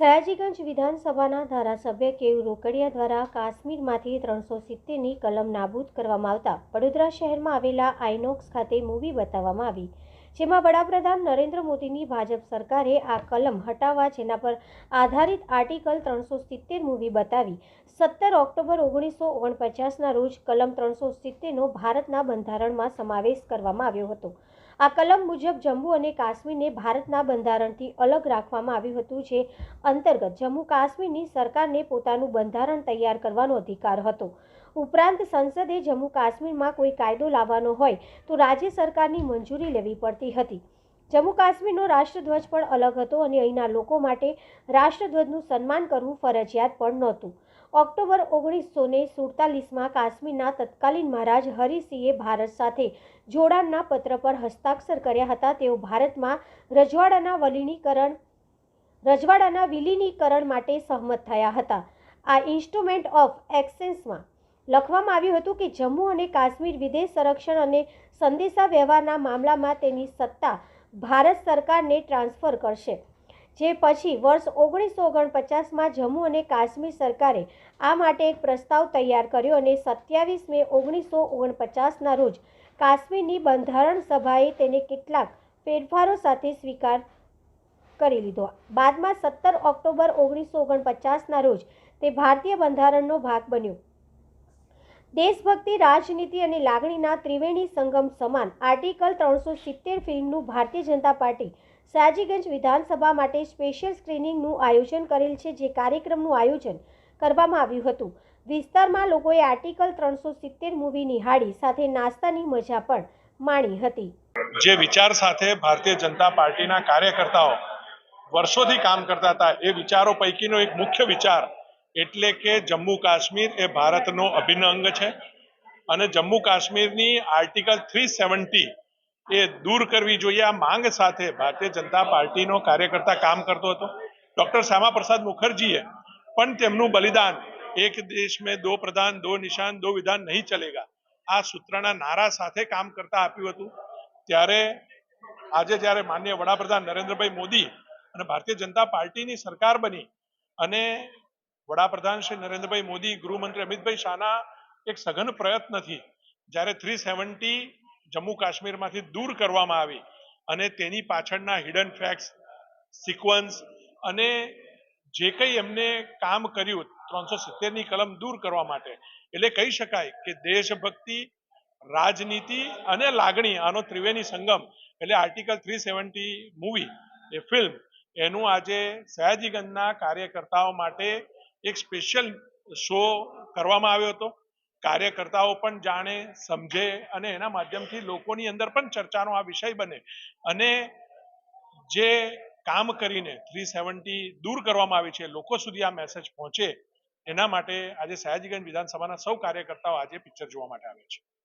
સયાજીગંજ વિધાનસભાના ધારાસભ્ય કેયુ રોકડિયા દ્વારા કાશ્મીરમાંથી ત્રણસો સિત્તેરની કલમ નાબૂદ કરવામાં આવતા વડોદરા શહેરમાં આવેલા આઇનોક્સ ખાતે મૂવી બતાવવામાં આવી, જેમાં વડાપ્રધાન નરેન્દ્ર મોદીની ભાજપ સરકારે આ કલમ હટાવવા જેના પર આધારિત આર્ટિકલ ત્રણસો સિત્તેર મૂવી બતાવી, સત્તર ઓક્ટોબર ઓગણીસો ઓગણપચાસના રોજ કલમ ત્રણસો સિત્તેરનો ભારતના બંધારણમાં સમાવેશ કરવામાં આવ્યો હતો. આ કલમ મુજબ જમ્મુ અને કાશ્મીરને ભારતના બંધારણથી અલગ રાખવામાં આવ્યું હતું, જે અંતર્ગત જમ્મુ કાશ્મીરની સરકારને પોતાનું બંધારણ તૈયાર કરવાનો અધિકાર હતો. ઉપરાંત સંસદે જમ્મુ કાશ્મીરમાં કોઈ કાયદો લાવવાનો હોય, તો રાજ્ય સરકારની મંજૂરી લેવી પડતી હતી. જમ્મુ કાશ્મીરનો રાષ્ટ્રધ્વજ પણ અલગ હતો અને અહીંના લોકો માટે રાષ્ટ્રધ્વજનું સન્માન કરવું ફરજિયાત પણ નહોતું. ઓક્ટોબર ઓગણીસો ને સુડતાલીસમાં કાશ્મીરના તત્કાલીન મહારાજ હરિસિંહે ભારત સાથે જોડાણના પત્ર પર હસ્તાક્ષર કર્યા હતા. તેઓ ભારતમાં રજવાડાના વલીનીકરણ, રજવાડાના વિલીનીકરણ માટે સહમત થયા હતા. આ ઇન્સ્ટ્રુમેન્ટ ઓફ એક્સેન્સમાં લખવામાં આવ્યું હતું કે જમ્મુ અને કાશ્મીર વિદેશ સંરક્ષણ અને સંદેશા વ્યવહારના મામલામાં તેની સત્તા ભારત સરકારને ટ્રાન્સફર કરશે. જે પછી વર્ષ ઓગણીસો ઓગણપચાસમાં જમ્મુ અને કાશ્મીર સરકારે આ માટે એક પ્રસ્તાવ તૈયાર કર્યો અને સત્યાવીસ મે ઓગણીસો ઓગણપચાસના રોજ કાશ્મીરની બંધારણ સભાએ તેને કેટલાક ફેરફારો સાથે સ્વીકાર કરી લીધો. બાદમાં સત્તર ઓક્ટોબર ઓગણીસો ઓગણપચાસના રોજ તે ભારતીય બંધારણનો ભાગ બન્યો. દેશભક્તિ, રાજનીતિ અને લાગણીના ત્રિવેણી સંગમ સમાન આર્ટિકલ ત્રણસો સિત્તેર ફિલ્મનું ભારતીય જનતા પાર્ટી સાજીગંજ વિધાનસભા માટે સ્પેશિયલ સ્ક્રીનિંગનું આયોજન કરેલ છે, જે કાર્યક્રમનું આયોજન કરવામાં આવ્યું હતું. વિસ્તારમાં લોકોએ આર્ટિકલ ત્રણસો સિત્તેર મૂવી નિહાળી સાથે નાસ્તાની મજા પણ માણી હતી. જે વિચાર સાથે ભારતીય જનતા પાર્ટીના કાર્યકર્તાઓ વર્ષોથી કામ કરતા હતા, એ વિચારો પૈકીનો એક મુખ્ય વિચાર એટલે કે જમ્મુ કાશ્મીર એ ભારતનો અભિન્ન અંગ છે. અને જમ્મુ કાશ્મીરની આર્ટિકલ થ્રી સેવન્ટી એ દૂર કરવી જોઈએ. આ માંગ સાથે ભારતીય જનતા પાર્ટીનો કાર્યકર્તા કામ કરતો હતો. ડોક્ટર શ્યામા પ્રસાદ મુખર્જીએ પણ તેમનું બલિદાન, એક દેશ મેં દો પ્રધાન, દો નિશાન, દો વિધાન નહીં ચલેગા. આ સૂત્રના નારા સાથે કામ કરતા આપ્યું હતું. ત્યારે, આજે જ્યારે માન્ય વડાપ્રધાન નરેન્દ્રભાઈ મોદી અને ભારતીય જનતા પાર્ટીની સરકાર બની અને વડાપ્રધાન શ્રી નરેન્દ્રભાઈ મોદી, ગૃહમંત્રી અમિતભાઈ શાહના એક સઘન પ્રયત્નથી જ્યારે થ્રી સેવન્ટી જમ્મુ કાશ્મીરમાંથી દૂર કરવામાં આવી અને તેની પાછળના હિડન ફેક્ટ્સ સિક્વન્સ અને જે કંઈ એમને કામ કર્યું ત્રણસો સિત્તેરની કલમ દૂર કરવા માટે. એટલે કહી શકાય કે દેશભક્તિ, રાજનીતિ અને લાગણી, આનો ત્રિવેણી સંગમ, એટલે આર્ટિકલ થ્રી સેવન્ટી મૂવી, એ ફિલ્મ એનું આજે સયાજીગંજના કાર્યકર્તાઓ માટે એક સ્પેશિયલ શો કરવામાં આવ્યો હતો. કાર્યકર્તાઓ પણ જાણે, સમજે અને એના માધ્યમથી લોકોની અંદર પણ ચર્ચાનો આ વિષય બને. અને જે કામ કરીને થ્રી સેવન્ટી દૂર કરવામાં આવી છે, લોકો સુધી આ મેસેજ પહોંચે, એના માટે આજે સયાજીગંજ વિધાનસભાના સૌ કાર્યકર્તાઓ આજે પિક્ચર જોવા માટે આવે છે.